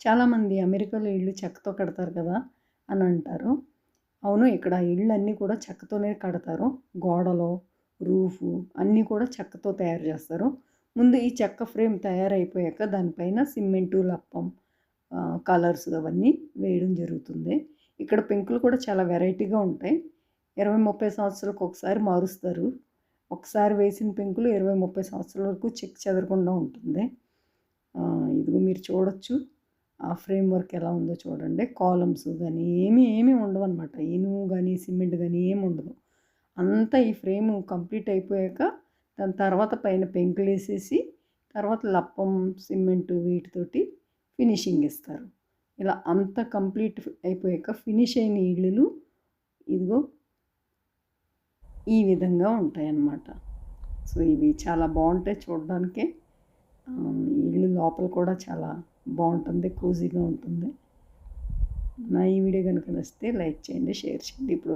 చాలామంది అమెరికాలో ఇళ్ళు చెక్కతో కడతారు కదా అని అంటారు. అవును ఇక్కడ ఇళ్ళన్నీ కూడా చెక్కతోనే కడతారు. గోడలు రూఫు అన్నీ కూడా చెక్కతో తయారు చేస్తారు. ముందు ఈ చెక్క ఫ్రేమ్ తయారైపోయాక దానిపైన సిమెంటు లప్పం కలర్స్ అవన్నీ వేయడం జరుగుతుంది. ఇక్కడ పెంకులు కూడా చాలా వెరైటీగా ఉంటాయి. ఇరవై ముప్పై సంవత్సరాలకు ఒకసారి మారుస్తారు. ఒకసారి వేసిన పెంకులు ఇరవై ముప్పై సంవత్సరాల వరకు చెక్ చెదరకుండా ఉంటుంది. ఇదిగో మీరు చూడొచ్చు. ఫ్రేమ్ వర్క్ ఎలా ఉందో చూడండి. కాలమ్స్ కానీ ఏమీ ఏమీ ఉండవు అనమాట ఇనుము కానీ సిమెంట్ కానీ ఏమి ఉండదు. అంతా ఈ ఫ్రేమ్ కంప్లీట్ అయిపోయాక దాని తర్వాత పైన పెంకులు వేసేసి తర్వాత లప్పం సిమెంట్ వీటితోటి ఫినిషింగ్ ఇస్తారు. ఇలా అంత కంప్లీట్ అయిపోయాక ఫినిష్ అయిన ఇళ్ళు ఇదిగో ఈ విధంగా ఉంటాయన్నమాట. సో ఇవి చాలా బాగుంటాయి చూడడానికి. లోపల కూడా చాలా బాగుంటుంది కూజీగా ఉంటుంది. నా ఈ వీడియో కనుక నచ్చితే లైక్ చేయండి షేర్ చేయండి. ఇప్పుడు